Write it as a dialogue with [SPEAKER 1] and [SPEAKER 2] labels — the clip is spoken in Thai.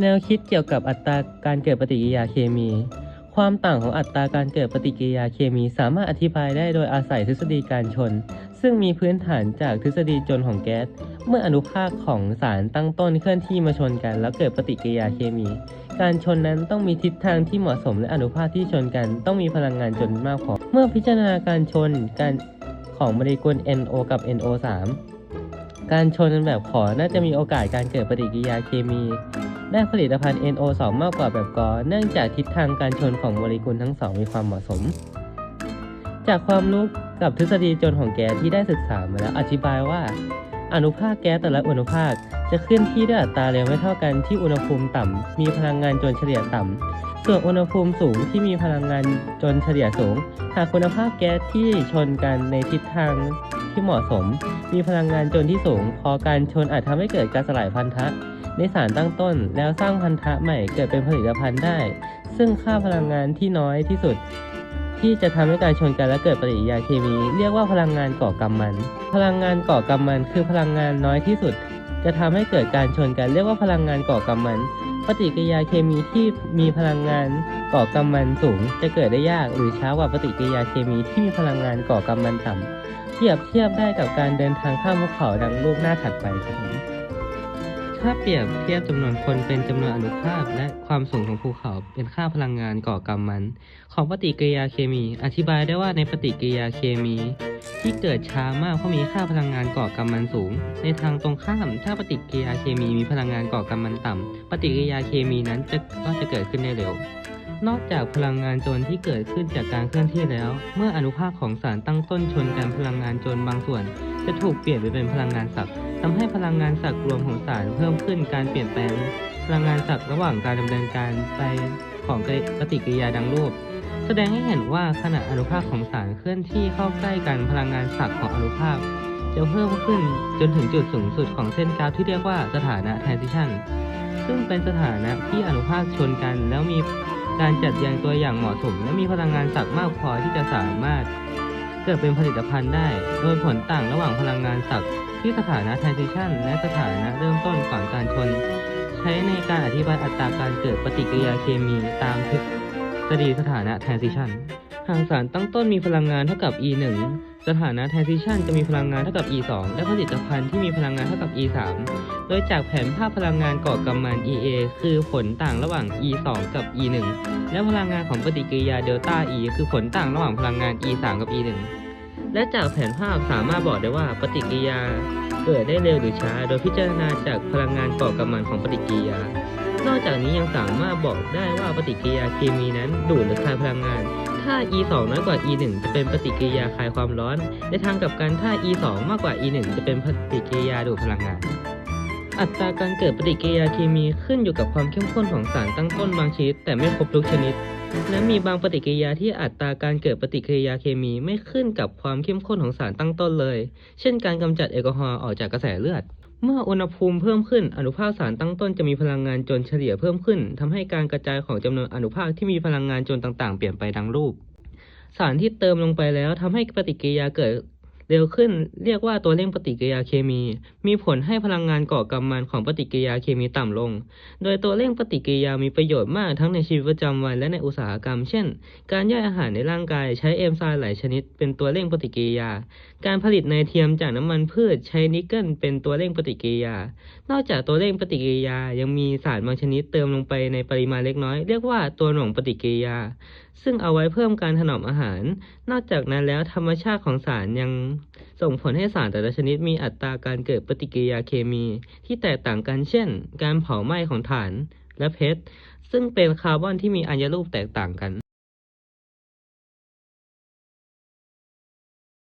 [SPEAKER 1] แนวคิดเกี่ยวกับอัตราการเกิดปฏิกิริยาเคมี ความต่างของอัตราการเกิดปฏิกิริยาเคมีสามารถอธิบายได้โดยอาศัยทฤษฎีการชน ซึ่งมีพื้นฐานจากทฤษฎีจนของแก๊ส เมื่ออนุภาคของสารตั้งต้นเคลื่อนที่มาชนกัน แล้วเกิดปฏิกิริยาเคมี การชนนั้นต้องมีทิศทางที่เหมาะสมและอนุภาคที่ชนกัน ต้องมีพลังงานจนมากพอ เมื่อพิจารณาการชนการของโมเลกุล NO กับ NO3 การชนแบบขอน่าจะมีโอกาสการเกิดปฏิกิริยาเคมี ได้ผลิตภัณฑ์ NO2 มากกว่าแบบกอ เนื่องจากทิศทางการชนของโมเลกุลทั้งสองมีความเหมาะสม จากความรู้กับทฤษฎีจนของแก๊สที่ได้ศึกษามาแล้วอธิบายว่า อนุภาคแก๊สแต่ละอนุภาคจะเคลื่อนที่ด้วยอัตราเร็วไม่เท่ากันที่อุณหภูมิต่ำมีพลังงานจนเฉลี่ยต่ำส่วนอุณหภูมิสูงที่มีพลังงานจนเฉลี่ยสูง หากคุณภาพแก๊สที่ชนกันในทิศทาง ที่เหมาะสม มีพลังงานจนที่สูง พอการชนอาจทำให้เกิดการสลายพันธะ ในสารตั้งต้นแล้วสร้างพันธะใหม่เกิดเป็นผลิตภัณฑ์ได้ ซึ่งค่าพลังงานที่น้อยที่สุด ที่จะทำให้การชนกันและเกิดปฏิกิริยาเคมี เรียกว่าพลังงานก่อกำมัน พลังงานก่อกำมันคือพลังงานน้อยที่สุด จะทำให้เกิดการชนกันเรียกว่าพลังงานก่อกำมัน ปฏิกิริยาเคมีที่มีพลังงานก่อกำมันสูง จะเกิดได้ยากหรือช้ากว่าปฏิกิริยาเคมีที่มีพลังงานก่อกำมันต่ำเทียบเทียบได้กับการเดินทางข้ามภูเขาดังรูปหน้าถัดไปครับผมถ้าเปรียบเทียบจำนวนคนเป็นจำนวนอนุภาคและความสูงของภูเขาเป็นค่าพลังงานก่อกำมัน ของปฏิกิริยาเคมี อธิบายได้ว่าในปฏิกิริยาเคมี ที่เกิดช้ามากเพราะมีค่าพลังงานก่อกำมันสูง ในทางตรงข้าม ถ้าปฏิกิริยาเคมีมีพลังงานก่อกำมันต่ำ ปฏิกิริยาเคมีนั้นจะก็จะเกิดขึ้นได้เร็ว นอกจากพลังงานโจรที่เกิดขึ้นจากการเคลื่อนที่แล้ว เมื่ออนุภาคของสารตั้งต้นชนกันพลังงานโจรบางส่วน จะถูกเปลี่ยนไปเป็นพลังงานศักดิ์ทำให้พลังงานศักดิ์รวมของสารเพิ่มขึ้นการเปลี่ยนแปลง พลังงานศักดิ์ระหว่างการดำเนินการไปของปฏิกิริยาดังรูป แสดงให้เห็นว่าขณะอนุภาคของสารเคลื่อนที่เข้าใกล้กันพลังงานศักดิ์ของอนุภาคจะเพิ่มขึ้นจนถึงจุดสูงสุดของเส้นกราฟที่เรียกว่าสถานะ transition ซึ่งเป็นสถานะที่อนุภาคชนกัน แล้วมีการจัดเรียงตัวอย่างเหมาะสม และมีพลังงานศักดิ์มากพอที่จะสามารถเกิดเป็นผลิตภัณฑ์ได้ โดยผลต่างระหว่างพลังงานศักดิ์ที่สถานะ transition และสถานะเริ่มต้นก่อนการชน ใช้ในการอธิบายอัตราการเกิดปฏิกิริยาเคมีตามทฤษ ฎีสถานะ transition หากสารตั้งต้นมีพลังงานเท่ากับ E 1สถานะ transition จะมีพลังงานเท่ากับ E 2และผลิตภัณฑ์ที่มีพลังงานเท่ากับ E 3โดยจากแผนภาพพลังงานก่อกำมัน EA คือผลต่างระหว่าง E 2กับ E 1และพลังงานของปฏิกิริยาเดลต้า E คือผลต่างระหว่างพลังงาน E 3กับ E 1และจากแผนภาพสามารถบอกได้ว่าปฏิกิริยาเกิดได้เร็วหรือช้า โดยพิจารณาจากพลังงานก่อกำมันของปฏิกิริยา นอกจากนี้ยังสามารถบอกได้ว่าปฏิกิริยาเคมีนั้นดูดหรือคายพลังงาน ถ้า E 2น้อยกว่า E 1จะเป็นปฏิกิริยาคายความร้อน ในทางกลับกันถ้า E 2มากกว่า E 1จะเป็นปฏิกิริยาดูดพลังงาน อัตราการเกิดปฏิกิริยาเคมีขึ้นอยู่กับความเข้มข้นของสารตั้งต้นบางชนิด แต่ไม่ครบทุกชนิด และมีบางปฏิกิริยาที่อัตราการเกิดปฏิกิริยาเคมีไม่ขึ้นกับความเข้มข้นของสารตั้งต้นเลย เช่น การกำจัดแอลกอฮอล์ออกจากกระแสเลือด เมื่ออุณหภูมิเพิ่มขึ้นอนุภาคสารตั้งต้นจะมีพลังงานจนเฉลี่ยเพิ่มขึ้นทำให้การกระจายของจำนวนอนุภาคที่มีพลังงานจนต่างๆ เปลี่ยนไปดังรูป สารที่เติมลงไปแล้วทำให้ปฏิกิริยาเกิด เร็วขึ้นเรียกว่าตัวเร่งปฏิกิริยาเคมี มีผลให้พลังงานก่อกำมันของปฏิกิริยาเคมีต่ำลง โดยตัวเร่งปฏิกิริยามีประโยชน์มากทั้งในชีวิตประจำวันและในอุตสาหกรรม เช่น การย่อยอาหารในร่างกายใช้เอนไซม์หลายชนิด เป็นตัวเร่งปฏิกิริยา การผลิตไนเทียมจากน้ำมันพืชใช้นิกเกิลเป็นตัวเร่งปฏิกิริยา นอกจากตัวเร่งปฏิกิริยายังมีสารบางชนิดเติมลงไปในปริมาณเล็กน้อย เรียกว่าตัวหน่วงปฏิกิริยาซึ่งเอาไว้เพิ่มการถนอมอาหาร นอกจากนั้นแล้วธรรมชาติของสารยังส่งผลให้สารแต่ละชนิดมีอัตราการเกิดปฏิกิริยาเคมี ที่แตกต่างกันเช่น การเผาไหม้ของถ่านและเพชรซึ่งเป็นคาร์บอนที่มีอัญรูปแตกต่างกัน